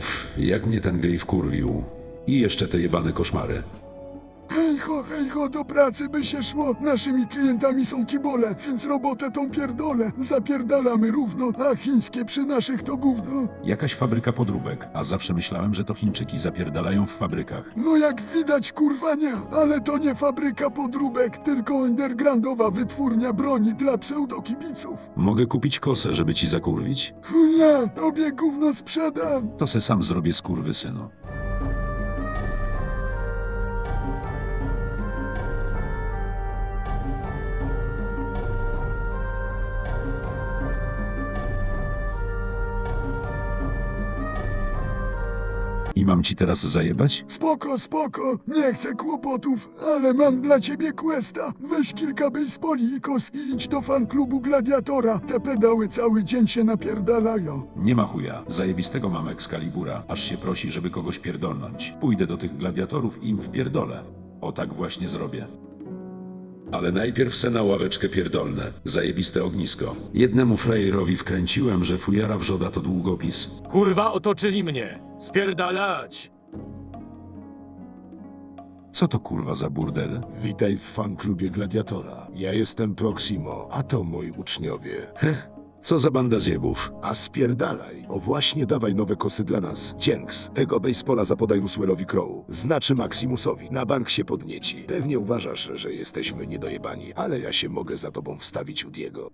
mów, jak mnie ten gej wkurwił. I jeszcze te jebane koszmary. Hej ho, hej ho, do pracy by się szło. Naszymi klientami są kibole, więc robotę tą pierdolę. Zapierdalamy równo, a chińskie przy naszych to gówno. Jakaś fabryka podróbek, a zawsze myślałem, że to Chińczyki zapierdalają w fabrykach. No jak widać, kurwa nie, ale to nie fabryka podróbek, tylko undergroundowa wytwórnia broni dla pseudokibiców. Mogę kupić kosę, żeby ci zakurwić? Chuja, tobie gówno sprzedam. To se sam zrobię skurwy synu. I mam ci teraz zajebać? Spoko, spoko, nie chcę kłopotów, ale mam dla ciebie questa. Weź kilka baseboli i kos i idź do fanklubu Gladiatora. Te pedały cały dzień się napierdalają. Nie ma chuja. Zajebistego mam Excalibura, aż się prosi, żeby kogoś pierdolnąć. Pójdę do tych gladiatorów i im wpierdolę. O tak właśnie zrobię. Ale najpierw se na ławeczkę pierdolne. Zajebiste ognisko. Jednemu frajerowi wkręciłem, że fujara wrzoda to długopis. Kurwa, otoczyli mnie! Spierdalać! Co to kurwa za burdel? Witaj w fanklubie Gladiatora. Ja jestem Proximo, a to moi uczniowie. Heh, co za banda zjebów. A spierdalaj. O właśnie dawaj nowe kosy dla nas. Dzięks. Tego basepola zapodaj Ruswellowi Crow. Znaczy Maximusowi. Na bank się podnieci. Pewnie uważasz, że jesteśmy niedojebani, ale ja się mogę za tobą wstawić u Diego.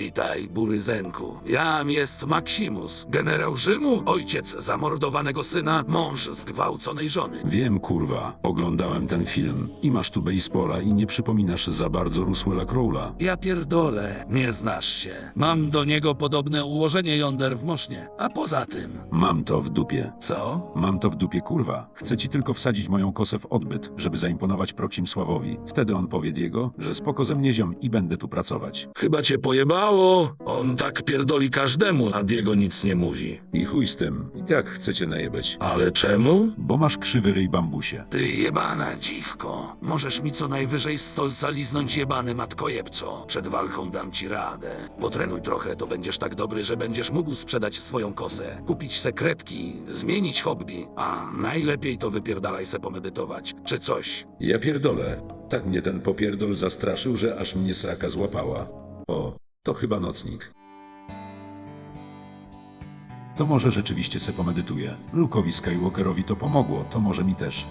Witaj, Buryzenku. Jam jest Maximus, generał Rzymu, ojciec zamordowanego syna, mąż zgwałconej żony. Wiem kurwa, oglądałem ten film i masz tu baseballa i nie przypominasz za bardzo Ruswella Crowla. Ja pierdolę, nie znasz się. Mam do niego podobne ułożenie jąder w mosznie. A poza tym, Mam to w dupie. co? Mam to w dupie kurwa. Chcę ci tylko wsadzić moją kosę w odbyt, żeby zaimponować Proxim Sławowi. Wtedy on powie Diego, że spoko ze mnie ziom i będę tu pracować. Chyba cię pojebało. On tak pierdoli każdemu, a Diego nic nie mówi. I chuj z tym. I tak chcecie najebać. Ale czemu? Bo masz krzywy ryj bambusie. Ty jebana dziwko. Możesz mi co najwyżej z stolca liznąć jebany matkojebco. Przed walką dam ci radę. Potrenuj trochę, to będziesz tak dobry, że będziesz mógł sprzedać swoją kosę, kupić sekretki, zmienić hobby, a najlepiej to wypierdalaj se pomedytować, czy coś. Ja pierdolę. Tak mnie ten popierdol zastraszył, że aż mnie sraka złapała. O, to chyba nocnik. To może rzeczywiście se pomedytuję. Luke'owi Skywalkerowi to pomogło, to może mi też.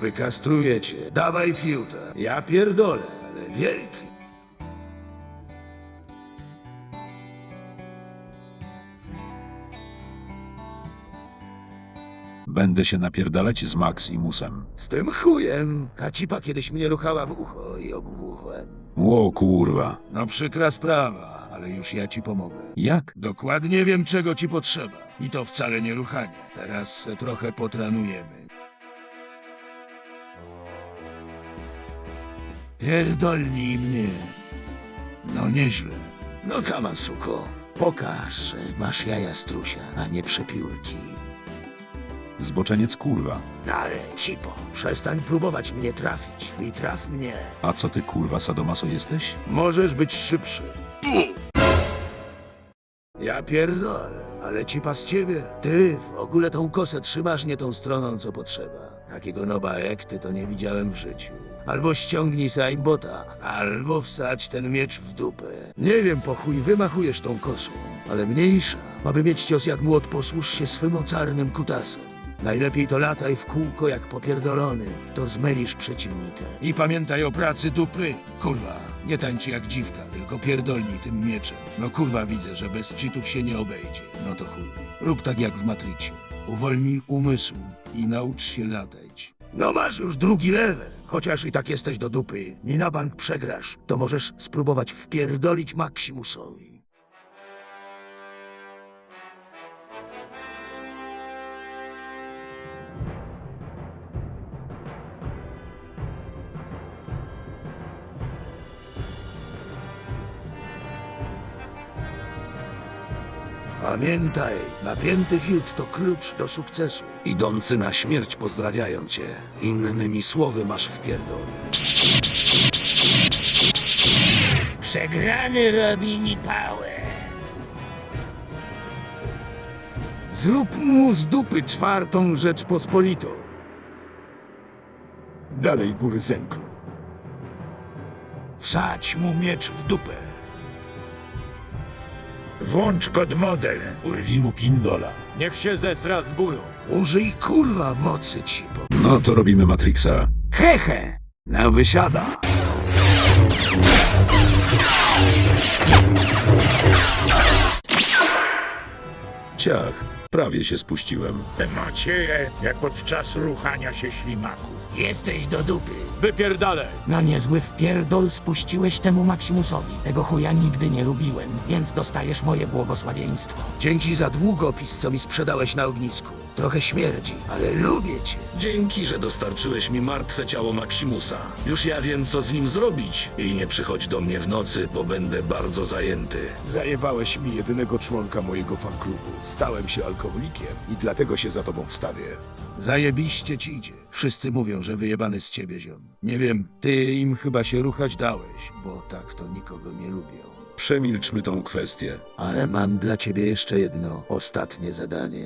Wykastruję cię. Dawaj fiuta. Ja pierdolę, ale wielki. Będę się napierdalać z Maximusem. Z tym chujem. Kacipa kiedyś mnie ruchała w ucho i ogłuchłem. Ło kurwa. No przykra sprawa, ale już ja ci pomogę. Jak? Dokładnie wiem, czego ci potrzeba. I to wcale nie ruchanie. Teraz se trochę potranujemy. Pierdolnij mnie. No nieźle. No kaman, suko. Pokaż, że masz jaja strusia, a nie przepiórki. Zboczeniec kurwa. Ale cipo, przestań próbować mnie trafić. I traf mnie. A co ty kurwa sadomaso jesteś? Możesz być szybszy. Ja pierdolę, ale cipa z ciebie. Ty w ogóle tą kosę trzymasz nie tą stroną, co potrzeba. Takiego noba jak ty to nie widziałem w życiu. Albo ściągnij z aimbota, albo wsadź ten miecz w dupę. Nie wiem, po chuj wymachujesz tą kosą, ale mniejsza. Aby mieć cios jak młot, posłuż się swym mocarnym kutasem. Najlepiej to lataj w kółko jak popierdolony, to zmylisz przeciwnika. I pamiętaj o pracy dupy. Kurwa, nie tańczy jak dziwka, tylko pierdolnij tym mieczem. No kurwa widzę, że bez cheatów się nie obejdzie. No to chuj. Rób tak jak w Matrixie. Uwolnij umysł i naucz się latać. No masz już drugi level. Chociaż i tak jesteś do dupy, nie na bank przegrasz, to możesz spróbować wpierdolić Maximusowi. Pamiętaj, napięty fiut to klucz do sukcesu. Idący na śmierć pozdrawiają cię. Innymi słowy masz w pierdol. Przegrany robi mi pałę. Zrób mu z dupy czwartą Rzeczpospolitą. Dalej, Burzenku. Wsadź mu miecz w dupę. Włącz kod model. Urwij mu pindola. Niech się zesra z bólu. Użyj kurwa mocy ci, bo No to robimy Matrixa. Hehe! Na wysiada! Ciach, prawie się spuściłem. Te macieje, jak podczas ruchania się ślimaków. Jesteś do dupy. Wypierdalej. Na niezły wpierdol spuściłeś temu Maximusowi. Tego chuja nigdy nie lubiłem, więc dostajesz moje błogosławieństwo. dzięki za długopis, co mi sprzedałeś na ognisku. Trochę śmierdzi, ale lubię cię. Dzięki, że dostarczyłeś mi martwe ciało Maximusa. Już ja wiem, co z nim zrobić. I nie przychodź do mnie w nocy, bo będę bardzo zajęty. Zajebałeś mi jedynego członka mojego fanklubu. Stałem się alkoholikiem i dlatego się za tobą wstawię. Zajebiście ci idzie. Wszyscy mówią, że wyjebany z ciebie ziom. Nie wiem, ty im chyba się ruchać dałeś, bo tak to nikogo nie lubią. Przemilczmy tą kwestię. Ale mam dla ciebie jeszcze jedno, ostatnie zadanie.